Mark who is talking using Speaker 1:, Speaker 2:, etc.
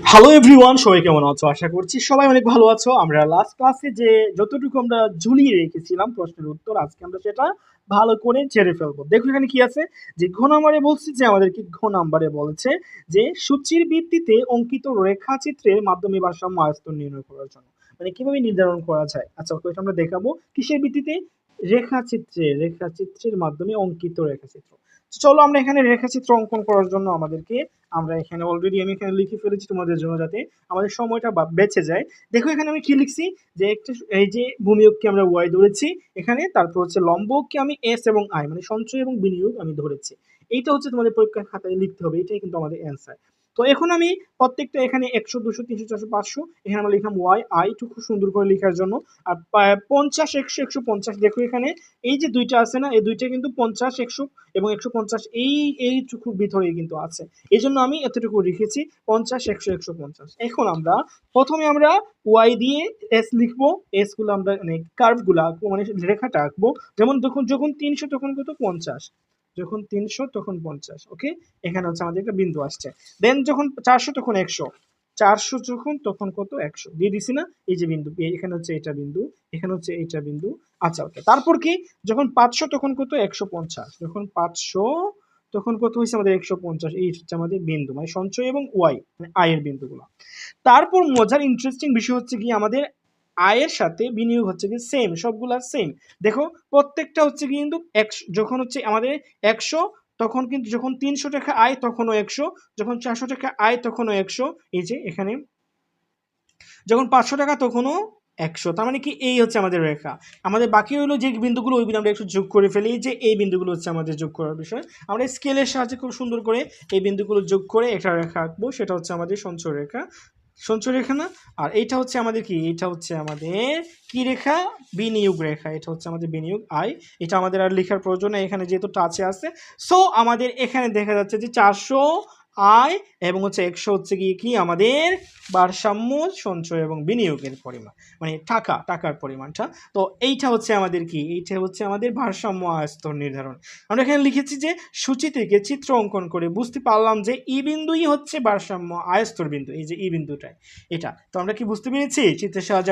Speaker 1: Hello everyone সবাই কেমন আছো? আশা করছি সবাই অনেক ভালো আছো। আমরা লাস্ট ক্লাসে যে যতটুকু আমরা ঝুলিয়ে রেখেছিলাম প্রশ্নের উত্তর, আজকে আমরা সেটা ভালো করে ছেড়ে ফেলব। দেখো এখানে কি আছে? যে ঘ নাম্বারে বলছি যে আমাদেরকে ঘ নাম্বারে বলেছে যে সূচির ভিত্তিতে অঙ্কিত রেখাচিত্রের মাধ্যমে ভারসাম্য আয়স্তন নির্ণয় করার জন্য। মানে কীভাবে নির্ধারণ করা যায়? আচ্ছা ওকে আমরা দেখাবো। কিসের ভিত্তিতে? রেখাচিত্রে, রেখাচিত্রের মাধ্যমে অঙ্কিত রেখাচিত্র। চলো আমরা এখানে রেখাচিত্র অঙ্কন করার জন্য আমাদেরকে, আমরা এখানে অলরেডি আমি এখানে লিখে ফেলেছি তোমাদের জন্য যাতে আমাদের সময়টা বেঁচে যায়। দেখো এখানে আমি কি লিখছি? যে একটা এই যে ভূমিয়োগকে আমরা ওয়াই ধরেছি, এখানে তারপর হচ্ছে লম্বকে আমি এস এবং আই মানে সঞ্চয় এবং বিনিয়োগ আমি ধরেছি। এইটা হচ্ছে তোমাদের পরীক্ষার খাতায় লিখতে হবে, এটাই কিন্তু আমাদের অ্যান্সার তো এখন আমি প্রত্যেকটা এখানে একশো, দুশো, তিনশো, চারশো, পাঁচশো, এখানে আমরা লিখলাম ওয়াই আই খুব সুন্দর করে লেখার জন্য। আর পঞ্চাশ, একশো একশো পঞ্চাশ, দেখো এখানে এই যে দুইটা আছে না, এই দুইটা কিন্তু পঞ্চাশ, একশো এবং একশো পঞ্চাশ, এই এই এইটুকুর ভিতরেই কিন্তু আছে। এই জন্য আমি এতটুকু লিখেছি পঞ্চাশ, একশো একশো পঞ্চাশ। এখন আমরা প্রথমে আমরা ওয়াই দিয়ে এস লিখব এসগুলো আমরা মানে কার্ভগুলো আঁকবো মানে রেখাটা আঁকবো। যেমন যখন যখন তিনশো, তখন কত পঞ্চাশ। যখন তিনশো, তখন পঞ্চাশ ওকে এখানে হচ্ছে আমাদের একটা বিন্দু আসছে। দেন যখন চারশো, তখন একশো। চারশো যখন, তখন কত? একশো। দিয়ে দিছি না? এই যে বিন্দু এখানে হচ্ছে এটা বিন্দু, এখানে হচ্ছে এইটা বিন্দু। আচ্ছা ওকে তারপর কি? যখন পাঁচশো, তখন কত? একশো পঞ্চাশ। যখন পাঁচশো, তখন কত হয়েছে আমাদের? একশো পঞ্চাশ। এই হচ্ছে আমাদের বিন্দু মানে সঞ্চয় এবং ওয়াই মানে আয়ের বিন্দুগুলো। তারপর মজার ইন্টারেস্টিং বিষয় হচ্ছে কি? আমাদের আয়ের সাথে বিনিয়োগ হচ্ছে কি সেম সবগুলা সেম দেখো, প্রত্যেকটা হচ্ছে কি কিন্তু একশো, যখন হচ্ছে আমাদের একশো, তখন কিন্তু যখন তিনশো টাকা আয়, তখনও একশো। যখন চারশো টাকা আয়, তখনও একশো। এই যে এখানে, যখন পাঁচশো টাকা, তখনও একশো। তার মানে কি এই হচ্ছে আমাদের রেখা। আমাদের বাকি হলো যে বিন্দুগুলো, ওইগুলো আমরা একটু যোগ করে ফেলি, যে এই বিন্দুগুলো হচ্ছে আমাদের যোগ করার বিষয়। আমরা স্কেলের সাহায্যে খুব সুন্দর করে এই বিন্দুগুলো যোগ করে একটা রেখা আঁকবো, সেটা হচ্ছে আমাদের সঞ্চয় রেখা। সঞ্চয় রেখা না? আর এইটা হচ্ছে আমাদের কি? এটা হচ্ছে আমাদের কি রেখা? বিনিয়োগ রেখা। এটা হচ্ছে আমাদের বিনিয়োগ আয়। এটা আমাদের আর লেখার প্রয়োজন এখানে যেহেতু টাচে আছে সো আমাদের এখানে দেখা যাচ্ছে যে চারশো আয় এবং হচ্ছে একশো হচ্ছে গিয়ে কি আমাদের ভারসাম্য, সঞ্চয় এবং বিনিয়োগের পরিমাণ মানে টাকা, টাকার পরিমাণটা। তো এইটা হচ্ছে আমাদের কি? এইটা হচ্ছে আমাদের ভারসাম্য আয়স্তর নির্ধারণ। আমরা এখানে লিখেছি যে সূচি থেকে চিত্র অঙ্কন করে বুঝতে পারলাম যে ই বিন্দুই হচ্ছে ভারসাম্য আয়স্তর বিন্দু, এই যে ই বিন্দুটাই, এটা। তো আমরা কি বুঝতে পেরেছি? চিত্রের সাহায্যে